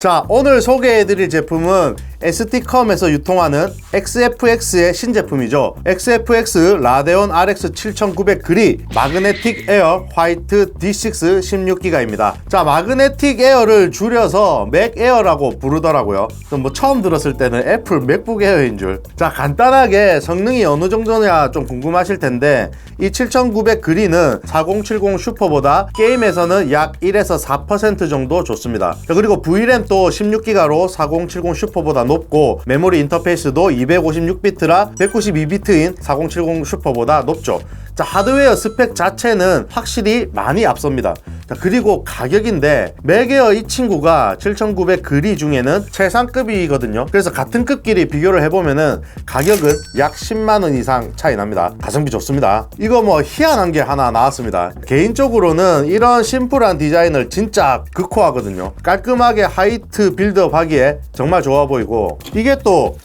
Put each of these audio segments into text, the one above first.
자, 오늘 소개해드릴 제품은 ST컴에서 유통하는 XFX의 신제품이죠. XFX 라데온 RX 7900 그리 마그네틱 에어 화이트 D6 16기가입니다. 자, 마그네틱 에어를 줄여서 맥 에어라고 부르더라고요. 뭐 처음 들었을 때는 애플 맥북 에어인 줄. 자, 간단하게 성능이 어느 정도냐 좀 궁금하실 텐데 이 7900 그리는 4070 슈퍼보다 게임에서는 약 1에서 4% 정도 좋습니다. 자, 그리고 VRAM 또 16기가로 4070 슈퍼보다 높고 메모리 인터페이스도 256비트라 192비트인 4070 슈퍼보다 높죠. 자, 하드웨어 스펙 자체는 확실히 많이 앞섭니다. 자, 그리고 가격인데 맥에어 이 친구가 7900 그리 중에는 최상급이거든요. 그래서 같은 급끼리 비교를 해보면은 가격은 약 10만 원 이상 차이 납니다. 가성비 좋습니다. 이거 뭐 희한한 게 하나 나왔습니다. 개인적으로는 이런 심플한 디자인을 진짜 극호하거든요. 깔끔하게 하이트 빌드업 하기에 정말 좋아 보이고 이게 또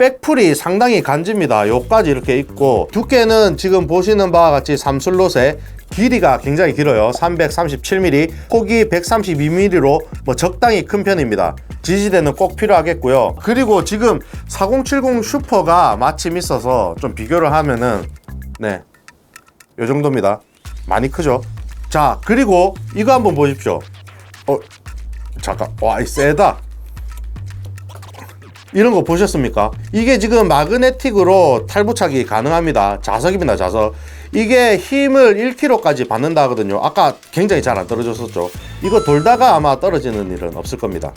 백풀이 상당히 간집니다. 요까지 이렇게 있고 두께는 지금 보시는 바와 같이 삼슬롯에 길이가 굉장히 길어요. 337mm, 폭이 132mm로 뭐 적당히 큰 편입니다. 지지대는 꼭 필요하겠고요. 그리고 지금 4070 슈퍼가 마침 있어서 좀 비교를 하면은 네, 요 정도입니다. 많이 크죠? 자, 그리고 이거 한번 보십시오. 어, 잠깐, 와, 이 세다. 이런 거 보셨습니까? 이게 지금 마그네틱으로 탈부착이 가능합니다. 자석입니다, 자석. 이게 힘을 1kg까지 받는다 하거든요. 아까 굉장히 잘 안 떨어졌었죠. 이거 돌다가 아마 떨어지는 일은 없을 겁니다.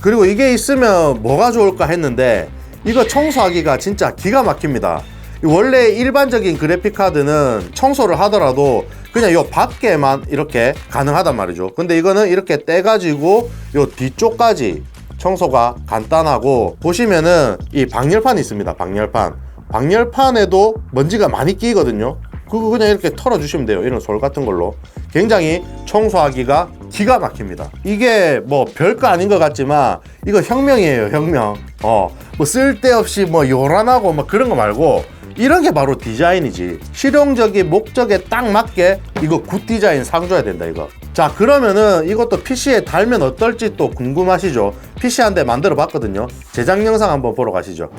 그리고 이게 있으면 뭐가 좋을까 했는데 이거 청소하기가 진짜 기가 막힙니다. 원래 일반적인 그래픽 카드는 청소를 하더라도 그냥 요 밖에만 이렇게 가능하단 말이죠. 근데 이거는 이렇게 떼가지고 요 뒤쪽까지 청소가 간단하고 보시면은 이 방열판이 있습니다. 방열판. 방열판에도 먼지가 많이 끼거든요. 그거 그냥 이렇게 털어주시면 돼요. 이런 솔 같은 걸로. 굉장히 청소하기가 기가 막힙니다. 이게 뭐 별거 아닌 것 같지만 이거 혁명이에요, 혁명. 어, 뭐 쓸데없이 뭐 요란하고 뭐 그런 거 말고 이런 게 바로 디자인이지. 실용적인 목적에 딱 맞게 이거 굿 디자인 상 줘야 된다, 이거. 자, 그러면은 이것도 PC에 달면 어떨지 또 궁금하시죠? PC 한 대 만들어 봤거든요. 제작 영상 한번 보러 가시죠.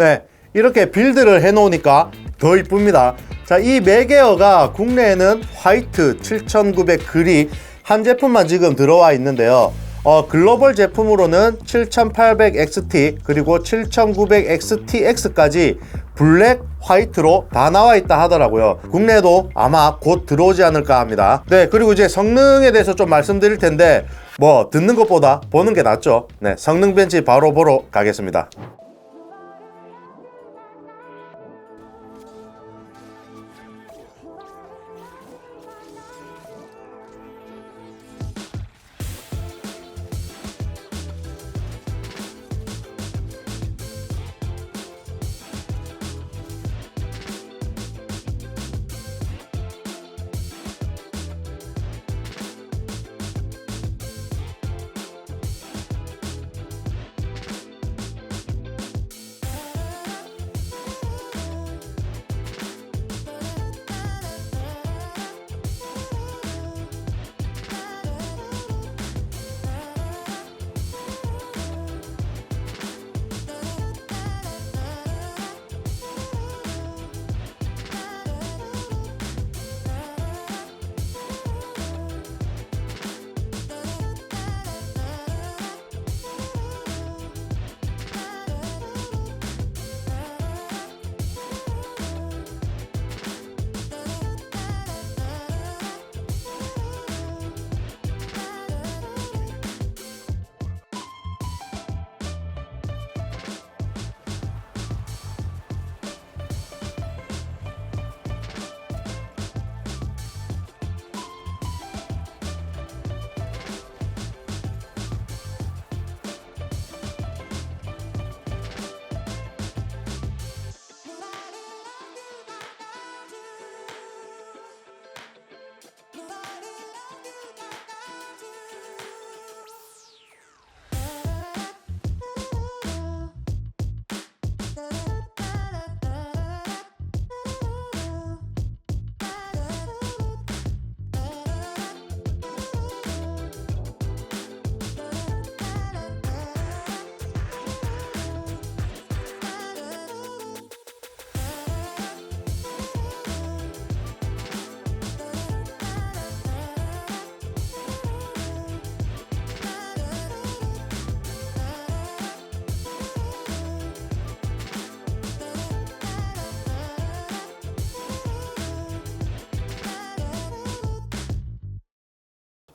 네, 이렇게 빌드를 해놓으니까 더 이쁩니다. 자, 이 매개어가 국내에는 화이트 7900 글이 한 제품만 지금 들어와 있는데요. 어, 글로벌 제품으로는 7800XT 그리고 7900XTX까지 블랙, 화이트로 다 나와 있다 하더라고요. 국내에도 아마 곧 들어오지 않을까 합니다. 네, 그리고 이제 성능에 대해서 좀 말씀드릴 텐데 뭐 듣는 것보다 보는 게 낫죠. 네, 성능 벤치 바로 보러 가겠습니다.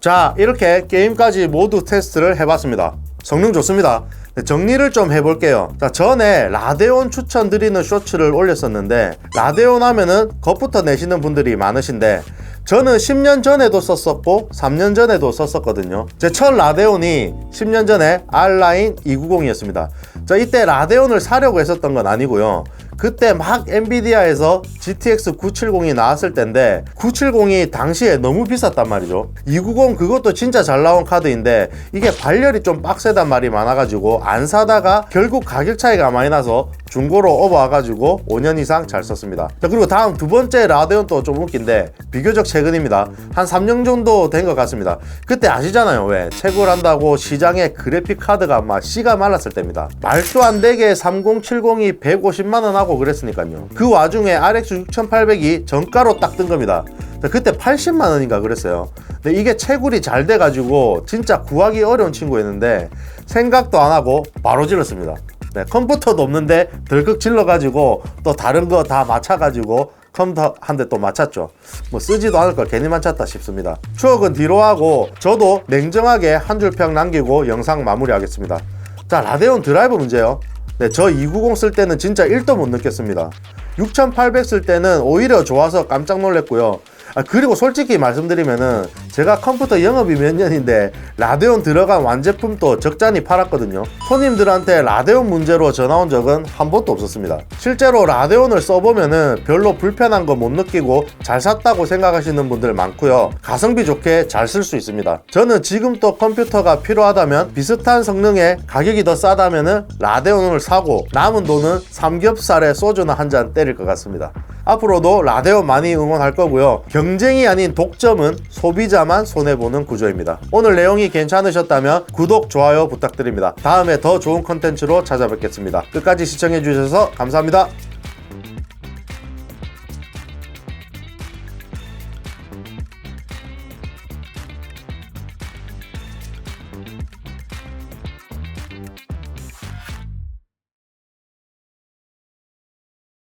자, 이렇게 게임까지 모두 테스트를 해봤습니다. 성능 좋습니다. 네, 정리를 좀 해볼게요. 자, 전에 라데온 추천드리는 쇼츠를 올렸었는데, 라데온 하면은 겁부터 내시는 분들이 많으신데, 저는 10년 전에도 썼었고, 3년 전에도 썼었거든요. 제 첫 라데온이 10년 전에 R라인 290이었습니다. 자, 이때 라데온을 사려고 했었던 건 아니고요. 그때 막 엔비디아에서 GTX 970이 나왔을 때인데 970이 당시에 너무 비쌌단 말이죠. 290 그것도 진짜 잘 나온 카드인데 이게 발열이 좀 빡세단 말이 많아가지고 안 사다가 결국 가격 차이가 많이 나서 중고로 업어와가지고 5년 이상 잘 썼습니다. 자 그리고 다음 두 번째 라데온 또 좀 웃긴데 비교적 최근입니다. 한 3년 정도 된 것 같습니다. 그때 아시잖아요 왜. 채굴한다고 시장에 그래픽 카드가 막 씨가 말랐을 때입니다. 말도 안 되게 3070이 150만원 하고 그랬으니까요. 그 와중에 RX 6800이 정가로 딱 뜬 겁니다. 그때 80만 원인가 그랬어요. 근데 이게 채굴이 잘 돼가지고 진짜 구하기 어려운 친구였는데 생각도 안 하고 바로 질렀습니다. 네, 컴퓨터도 없는데 덜컥 질러가지고 또 다른 거 다 맞춰가지고 컴퓨터 한 대 또 맞췄죠. 뭐 쓰지도 않을 걸 괜히 맞췄다 싶습니다. 추억은 뒤로 하고 저도 냉정하게 한 줄 평 남기고 영상 마무리하겠습니다. 자 라데온 드라이버 문제요. 네, 저 290 쓸 때는 진짜 1도 못 느꼈습니다. 6800 쓸 때는 오히려 좋아서 깜짝 놀랐고요. 아, 그리고 솔직히 말씀드리면은 제가 컴퓨터 영업이 몇 년인데 라데온 들어간 완제품도 적잖이 팔았거든요. 손님들한테 라데온 문제로 전화 온 적은 한 번도 없었습니다. 실제로 라데온을 써보면은 별로 불편한 거 못 느끼고 잘 샀다고 생각하시는 분들 많고요. 가성비 좋게 잘 쓸 수 있습니다. 저는 지금 또 컴퓨터가 필요하다면 비슷한 성능에 가격이 더 싸다면은 라데온을 사고 남은 돈은 삼겹살에 소주나 한 잔 때릴 것 같습니다. 앞으로도 라데온 많이 응원할 거고요. 경쟁이 아닌 독점은 소비자만 손해보는 구조입니다. 오늘 내용이 괜찮으셨다면 구독, 좋아요 부탁드립니다. 다음에 더 좋은 컨텐츠로 찾아뵙겠습니다. 끝까지 시청해주셔서 감사합니다.